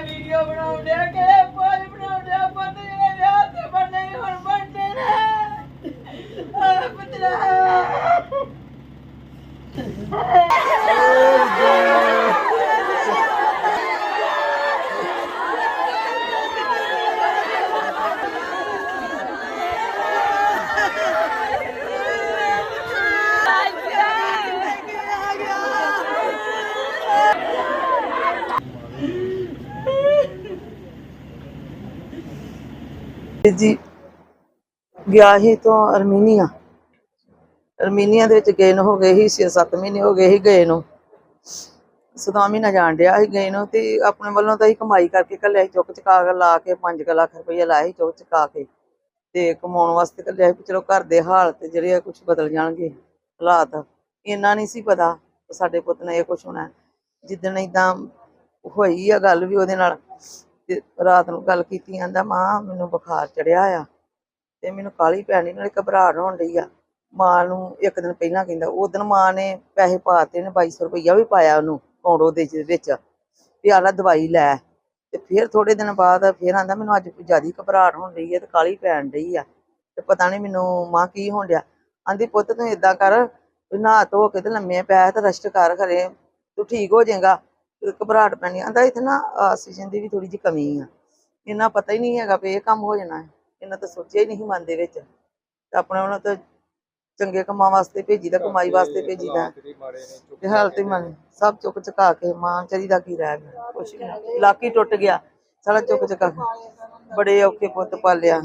ਪੁੱਤਰਾ ਬਣਾਉਂਦਿਆ ਕਿਹੜੇ ਫੌਜ ਬਣਾਉਂਦਿਆ ਪੁੱਤ ਜਿਹੜੇ ਵਿਆਹ ਤੇ ਬਣਨੇ ਹੁਣ ਬਣਦੇ ਨੇ। ਆ ਪੁੱਤਰਾ। ਜੀ, ਗਿਆ ਸੀ ਤੋਂ ਅਰਮੀਨੀਆ। ਅਰਮੀਨੀਆ ਦੇ ਵਿੱਚ ਗਏ ਨੂੰ ਹੋ ਗਏ ਸੀ 6-7 ਮਹੀਨੇ ਹੋ ਗਏ ਸੀ ਗਏ ਨੂੰ। ਸਦਾ ਮਹੀਨਾ ਜਾਣ ਡਿਆ ਸੀ ਗਏ ਨੂੰ ਤੇ ਆਪਣੇ ਵੱਲੋਂ ਤਾਂ ਹੀ ਕਮਾਈ ਕਰਕੇ ਕੱਲਿਆ ਚੁੱਕ ਚੁਕਾ ਕੇ ਲਾ ਕੇ 5 ਲੱਖ ਰੁਪਏ ਲਾਏ ਸੀ ਚੁੱਕ ਚੁਕਾ ਕੇ। ਤੇ ਕਮਾਉਣ ਵਾਸਤੇ ਕੱਲਿਆ ਸੀ ਵੀ ਚਲੋ ਘਰ ਦੇ ਹਾਲਤ ਜਿਹੜੇ ਆ ਕੁਝ ਬਦਲ ਜਾਣਗੇ ਹਾਲਾਤ। ਇੰਨਾ ਨਹੀਂ ਸੀ ਪਤਾ ਸਾਡੇ ਪੁੱਤ ਨੇ ਇਹ ਕੁਝ ਹੋਣਾ। ਜਿੱਦਣ ਇਦਾਂ ਹੋਈ ਆ ਗੱਲ ਵੀ ਉਹਦੇ ਨਾਲ ਰਾਤ ਨੂੰ ਗੱਲ ਕੀਤੀ ਆਂਦਾ ਮਾਂ ਮੈਨੂੰ ਬੁਖਾਰ ਚੜਿਆ ਆ ਤੇ ਮੈਨੂੰ ਕਾਲੀ ਪੈਣੀ, ਨਾਲੇ ਘਬਰਾਹਟ ਹੋਣ ਡਈ ਆ। ਮਾਂ ਨੂੰ ਇੱਕ ਦਿਨ ਪਹਿਲਾਂ ਕਹਿੰਦਾ, ਉਹ ਦਿਨ ਮਾਂ ਨੇ ਪੈਸੇ ਪਾਤੇ ਨੇ 2200 ਰੁਪਈਆ ਵੀ ਪਾਇਆ ਉਹਨੂੰ ਕੌਂਡੋ ਦੇ ਚ- ਵਿੱਚ। ਵੀ ਆਹ ਦਵਾਈ ਲੈ। ਤੇ ਫਿਰ ਥੋੜੇ ਦਿਨ ਬਾਅਦ ਫਿਰ ਆਂਦਾ ਮੈਨੂੰ ਅੱਜ ਜ਼ਿਆਦਾ ਘਬਰਾਹਟ ਹੋਣ ਡਈ ਆ ਤੇ ਕਾਲੀ ਪੈਣ ਡਈ ਆ। ਤੇ ਪਤਾ ਨਹੀਂ ਮੈਨੂੰ ਮਾਂ ਕੀ ਹੋਣ ਡਿਆ। ਆਂਦੀ ਪੁੱਤ ਤੂੰ ਏਦਾਂ ਕਰ, ਨਹਾ ਧੋ ਕੇ ਤੇ ਲੰਮੇ ਪੈ ਤੇ ਰੈਸਟ ਕਰ ਘਰੇ, ਤੂੰ ਠੀਕ ਹੋ ਜਾਏਗਾ। ਘਬਰਾਹਟ ਪੈਣੀ ਆਂਦਾ ਇੱਥੇ ਨਾ ਆਕਸੀਜਨ ਦੀ ਵੀ ਥੋੜੀ ਜਿਹੀ ਕਮੀ ਆ। ਇਹਨਾਂ ਪਤਾ ਹੀ ਨਹੀਂ ਹੈਗਾ ਵੀ ਇਹ ਕੰਮ ਹੋ ਜਾਣਾ ਹੈ। ਇਹਨਾਂ ਤਾਂ ਸੋਚਿਆ ਹੀ ਨਹੀਂ ਮਨ ਦੇ ਵਿੱਚ। ਤੇ ਆਪਣੇ ਉਹਨਾਂ ਤਾਂ ਚੰਗੇ ਕੰਮਾਂ ਵਾਸਤੇ ਭੇਜੀਦਾ ਕਮਾਈ ਵਾਸਤੇ ਭੇਜੀਦਾ। ਤੇ ਹਾਲਤ ਹੀ ਮਨ ਸਭ ਚੁੱਕ ਚੁਕਾ ਕੇ ਮਾਂ ਚਰੀ ਦਾ ਕੀ ਰਹਿ ਗਿਆ? ਕੁਛ ਨਹੀਂ। ਲਾਕੀ ਟੁੱਟ ਗਿਆ। ਸਾਰਾ ਚੁੱਕ ਚੁਕਾ। ਕੇ ਬੜੇ ਔਖੇ ਪੁੱਤ ਪਾਲਿਆ।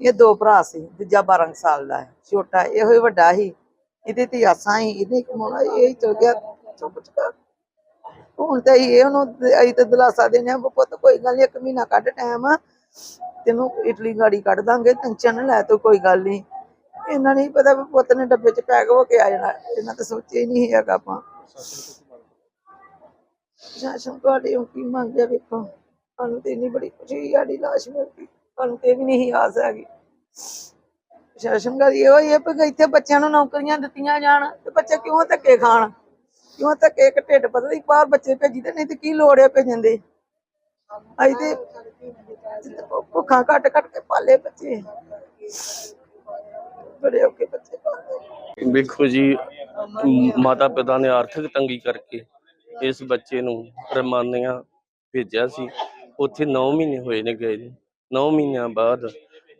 ਇਹ ਦੋ ਭਰਾ ਸੀ ਦੂਜਾ 12 ਸਾਲ ਦਾ ਹੈ। ਛੋਟਾ ਇਹੋ ਹੀ ਵੱਡਾ ਸੀ। ਇਹਦੇ ਤੇ ਆਸਾਂ ਹੀ ਇਹਨੇ ਕਮਾਉਣਾ ਇਹ ਹੀ ਚਲ ਗਿਆ। ਚੁੱਕ ਚੁਕਾ। ਹੁਣ ਤਾਂ ਇਹ ਉਹਨੂੰ ਅਸੀਂ ਤਾਂ ਦਿਲਾਸਾ ਦੇਣੇ ਆ ਪੁੱਤ ਕੋਈ ਗੱਲ ਨੀ, ਇੱਕ ਮਹੀਨਾ ਕੱਢ ਟਾਈਮ ਤੈਨੂੰ ਇਟਲੀ ਗਾੜੀ ਕੱਢ ਦਾਂਗੇ ਟੈਨਸ਼ਨ ਨਾ ਲੈ ਤੂੰ, ਕੋਈ ਗੱਲ ਨਹੀਂ ਇਹਨਾਂ ਨਹੀਂ ਪਤਾ ਵੀ ਪੁੱਤ ਨੇ ਡੱਬੇ 'ਚ ਪੈਕ ਹੋ ਕੇ ਆ ਜਾਣਾ ਇਹਨਾਂ ਤਾਂ ਸੋਚਿਆ ਹੀ ਨਹੀਂ ਹੈਗਾ ਆਪਾਂ। ਸ਼ਾਸਨ ਤੁਹਾਡੇ ਉਹ ਕੀ ਮੰਗਿਆ ਵੇਖੋ। ਸਾਨੂੰ ਤੇ ਇੰਨੀ ਬੜੀ ਖੁਸ਼ੀ ਸਾਡੀ ਲਾਸ਼ ਮਿਲ ਗਈ। ਸਾਨੂੰ ਤੇ ਵੀ ਨਹੀਂ ਆਸ ਹੈਗੀ। ਸ਼ਾਸਨ ਦਾ ਇਹੋ ਹੀ ਹੈ ਕਿ ਇੱਥੇ ਬੱਚਿਆਂ ਨੂੰ ਨੌਕਰੀਆਂ ਦਿੱਤੀਆਂ ਜਾਣ, ਤੇ ਬੱਚੇ ਕਿਉਂ ਧੱਕੇ ਖਾਣ? ਕਿਉਂ ਧੱਕੇ? ਇੱਕ ਢਿੱਡ ਪਤਾ ਨਹੀਂ ਬਾਹਰ ਬੱਚੇ ਭੇਜੀਦੇ ਨਹੀਂ ਤੇ ਕੀ ਲੋੜ ਹੈ ਭੇਜਣ ਦੀ? ਅਸੀਂ ਤੇ ਭੁੱਖਾਂ ਕੱਟ ਕੱਟ ਕੇ ਪਾਲੇ ਬੱਚੇ। ਬੜੇ ਔਖੇ ਬੱਚੇ ਪਾਲੇ ਵੇਖੋ ਜੀ, ਮਾਤਾ ਪਿਤਾ ਨੇ ਆਰਥਿਕ ਤੰਗੀ ਕਰਕੇ ਇਸ ਬੱਚੇ ਨੂੰ ਰਮਾਨੀਆਂ ਭੇਜਿਆ ਸੀ। ਉੱਥੇ 9 ਮਹੀਨੇ ਹੋਏ ਨੇ ਗਏ ਨੇ। 9 ਮਹੀਨਿਆਂ ਬਾਅਦ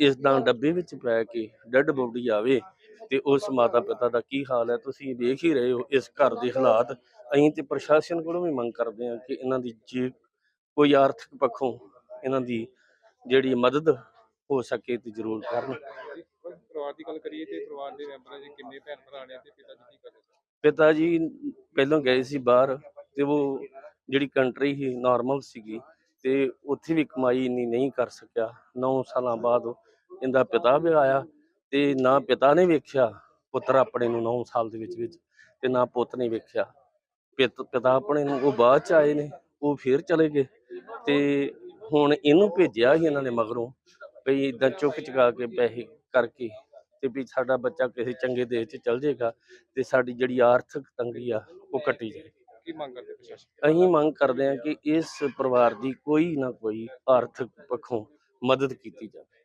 ਇਸ ਦਾ ਡੱਬੇ ਵਿੱਚ ਪੈ ਕੇ ਡੈੱਡ ਬੋਡੀ ਆਵੇ ਤੇ ਉਸ ਮਾਤਾ ਪਿਤਾ ਦਾ ਕੀ ਹਾਲ ਹੈ? ਤੁਸੀਂ ਦੇਖ ਹੀ ਰਹੇ ਹੋ ਇਸ ਘਰ ਦੇ ਹਾਲਾਤ। ਅਸੀਂ ਤੇ ਪ੍ਰਸ਼ਾਸਨ ਕੋਲੋਂ ਵੀ ਮੰਗ ਕਰਦੇ ਹਾਂ ਕਿ ਇਹਨਾਂ ਦੀ ਜੇ ਕੋਈ ਆਰਥਿਕ ਪੱਖੋਂ ਇਹਨਾਂ ਦੀ ਜਿਹੜੀ ਮਦਦ ਹੋ ਸਕੇ ਤੇ ਜ਼ਰੂਰ ਕਰਨ। ਪਰਿਵਾਰ ਦੀ ਗੱਲ ਕਰੀਏ ਤੇ ਪਰਿਵਾਰ ਦੇ ਮੈਂਬਰਾਂ ਦੇ ਕਿੰਨੇ ਭੈਣ ਭਰਾ ਨੇ ਤੇ ਪਿਤਾ ਜੀ ਕੀ ਕਰਦੇ ਸਨ? ਪਿਤਾ ਜੀ ਪਹਿਲਾਂ ਗਏ ਸੀ ਬਾਹਰ ਤੇ ਉਹ ਜਿਹੜੀ ਕੰਟਰੀ ਸੀ ਨਾਰਮਲ ਸੀਗੀ। ਤੇ ਉੱਥੇ ਵੀ ਕਮਾਈ ਇੰਨੀ ਨਹੀਂ ਕਰ ਸਕਿਆ। 9 ਸਾਲਾਂ ਬਾਅਦ ਇਹਦਾ ਪਿਤਾ ਵੀ ਆਇਆ ਤੇ ਨਾ ਪਿਤਾ ਨੇ ਵੇਖਿਆ, ਪੁੱਤਰ ਆਪਣੇ ਨੂੰ 9 ਸਾਲ ਦੇ ਵਿੱਚ ਵਿੱਚ ਤੇ ਨਾ ਪੁੱਤ ਨੇ ਵੇਖਿਆ। ਪਿਤ- ਪਿਤਾ ਆਪਣੇ ਨੂੰ, ਉਹ ਬਾਅਦ ਚ ਆਏ ਨੇ, ਉਹ ਫੇਰ ਚਲੇ ਗਏ ਤੇ ਹੁਣ ਇਹਨੂੰ ਭੇਜਿਆ ਹੀ ਇਹਨਾਂ ਨੇ ਮਗਰੋਂ ਵੀ ਇਦਾਂ ਚੁੱਕ ਚੁਕਾ ਕੇ ਪੈਸੇ ਕਰਕੇ ਤੇ ਵੀ ਸਾਡਾ ਬੱਚਾ ਕਿਸੇ ਚੰਗੇ ਦੇਸ਼ 'ਚ ਚਲ ਜਾਏਗਾ ਤੇ ਸਾਡੀ ਜਿਹੜੀ ਆਰਥਿਕ ਤੰਗੀ ਆ, ਉਹ ਕੱਟੀ ਜਾਏ। ਕੀ ਮੰਗ ਕਰਦੇ ਪ੍ਰਸ਼ਾਸਨ ਅਸੀਂ ਮੰਗ ਕਰਦੇ ਹਾਂ ਕਿ ਇਸ ਪਰਿਵਾਰ ਦੀ ਕੋਈ ਨਾ ਕੋਈ ਆਰਥਿਕ ਪੱਖੋਂ ਮਦਦ ਕੀਤੀ ਜਾਵੇ।